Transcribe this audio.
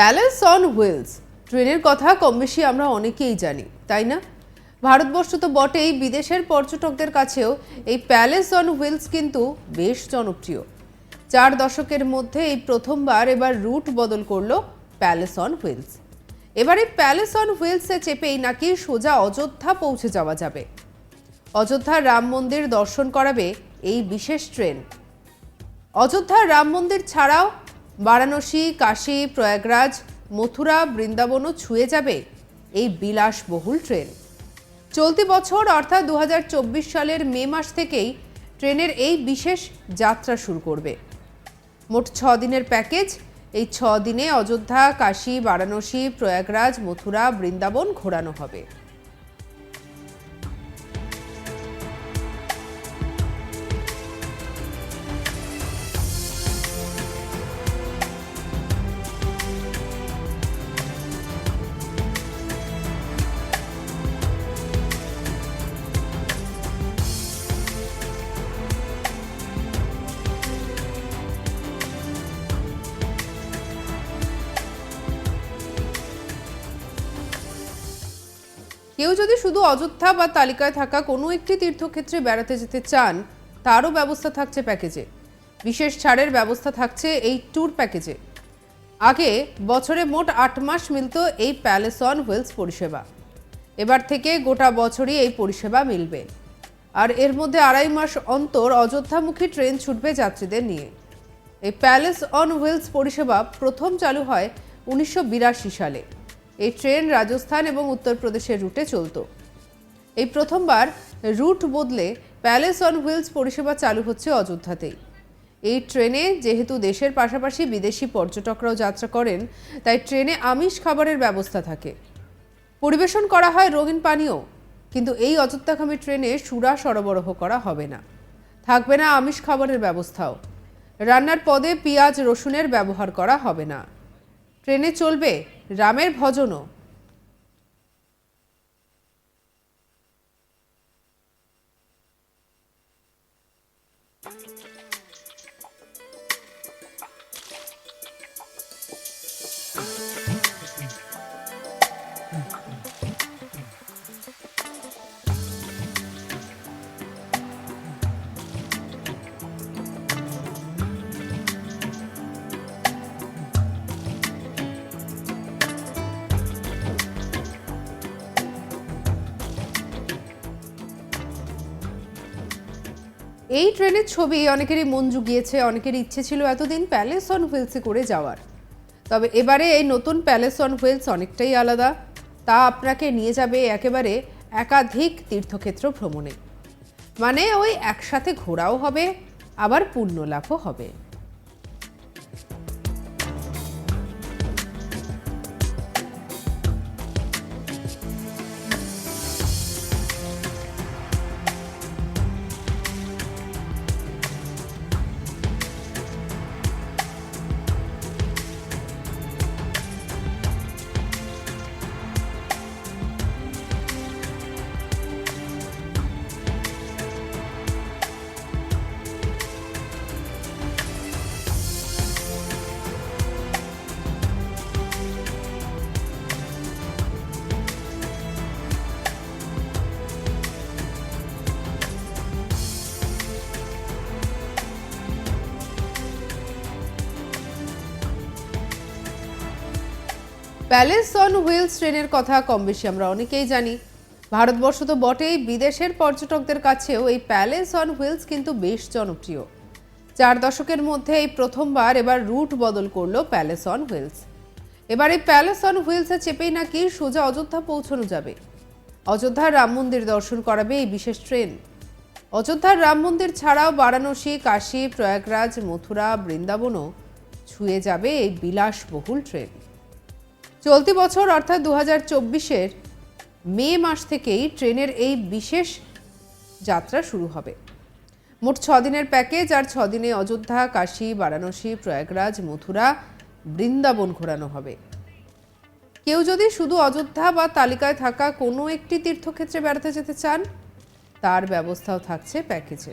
Palace on wheels ট্রেনের কথা কম বেশি আমরা অনেকেই জানি, তাই না? ভারতবর্ষ তো বটেই বিদেশের পর্যটকদের কাছেও এই প্যালেস অন হুইলস কিন্তু বেশ জনপ্রিয়। চার দশকের মধ্যে এই প্রথমবার এবার রুট বদল করল প্যালেস অন হুইলস এবারে প্যালেস অন হুইলসে চেপেই নাকি সোজা অযোধ্যা পৌঁছে যাওয়া যাবে। অযোধ্যার রাম মন্দির দর্শন করাবে এই বিশেষ ট্রেন। অযোধ্যার রাম মন্দির ছাড়াও বারাণসী, কাশী, প্রয়াগরাজ, মথুরা, বৃন্দাবনও ছুঁয়ে যাবে এই বিলাসবহুল ট্রেন। চলতি বছর, অর্থাৎ দু হাজার চব্বিশ সালের মে মাস থেকেই ট্রেনের এই বিশেষ যাত্রা শুরু করবে। মোট ছ দিনের প্যাকেজ। এই ছ দিনে অযোধ্যা, কাশী, বারাণসী, প্রয়াগরাজ, মথুরা, বৃন্দাবন ঘোরানো হবে। কেউ যদি শুধু অযোধ্যা বা তালিকায় থাকা কোনো একটি তীর্থক্ষেত্রে বেড়াতে যেতে চান, তারও ব্যবস্থা থাকছে প্যাকেজে। বিশেষ ছাড়ের ব্যবস্থা থাকছে এই ট্যুর প্যাকেজে। আগে বছরে মোট আট মাস মিলত এই প্যালেস অন হুইলস পরিষেবা। এবার থেকে গোটা বছরই এই পরিষেবা মিলবে। আর এর মধ্যে আড়াই মাস অন্তর অযোধ্যামুখী ট্রেন ছুটবে যাত্রীদের নিয়ে। এই প্যালেস অন হুইলস পরিষেবা প্রথম চালু হয় উনিশশো বিরাশি সালে। এই ট্রেন রাজস্থান এবং উত্তরপ্রদেশের রুটে চলতো। এই প্রথমবার রুট বদলে প্যালেস অন হুইলস পরিষেবা চালু হচ্ছে অযোধ্যাতেই। এই ট্রেনে যেহেতু দেশের পাশাপাশি বিদেশি পর্যটকরাও যাত্রা করেন, তাই ট্রেনে আমিষ খাবারের ব্যবস্থা থাকে। পরিবেশন করা হয় রঙিন পানীয়, কিন্তু এই অযোধ্যাগামী ট্রেনে সুরা সরবরাহ করা হবে না। থাকবে না আমিষ খাবারের ব্যবস্থাও। রান্নার পদে পেঁয়াজ রসুনের ব্যবহার করা হবে না। ট্রেনে চলবে রামের ভজনও। এই ট্রেনের ছবি অনেকেরই মন জুগিয়েছে অনেকের ইচ্ছে ছিল এতদিন প্যালেস অন হুইলসে করে যাওয়ার। তবে এবারে এই নতুন প্যালেস অন হুইলস অনেকটাই আলাদা। তা আপনাকে নিয়ে যাবে একেবারে একাধিক তীর্থক্ষেত্র ভ্রমণে। মানে ওই একসাথে ঘোরাও হবে, আবার পুণ্য লাভও হবে। প্যালেস অন হুইলস ট্রেনের কথা কম বেশি আমরা অনেকেই জানি। ভারতবর্ষ তো বটেই বিদেশের পর্যটকদের কাছেও এই প্যালেস অন হুইলস কিন্তু বেশ জনপ্রিয়। চার দশকের মধ্যে এই প্রথমবার এবার রুট বদল করল প্যালেস অন হুইলস। এবার এই প্যালেস অন হুইলসে চেপেই নাকি সোজা অযোধ্যা পৌঁছানো যাবে। অযোধ্যার রাম মন্দির দর্শন করাবে এই বিশেষ ট্রেন। অযোধ্যার রাম মন্দির ছাড়াও বারাণসী, কাশী, প্রয়াগরাজ, মথুরা, বৃন্দাবনও ছুঁয়ে যাবে এই বিলাসবহুল ট্রেন। চলতি বছর, অর্থাৎ দু হাজার চব্বিশের মে মাস থেকেই ট্রেনের এই বিশেষ যাত্রা শুরু হবে। মোট ছ দিনের প্যাকেজ আর ছ দিনে অযোধ্যা, কাশী, বারাণসী, প্রয়াগরাজ, মথুরা, বৃন্দাবন ঘোরানো হবে। কেউ যদি শুধু অযোধ্যা বা তালিকায় থাকা কোনো একটি তীর্থক্ষেত্রে বেড়াতে যেতে চান, তার ব্যবস্থাও থাকছে প্যাকেজে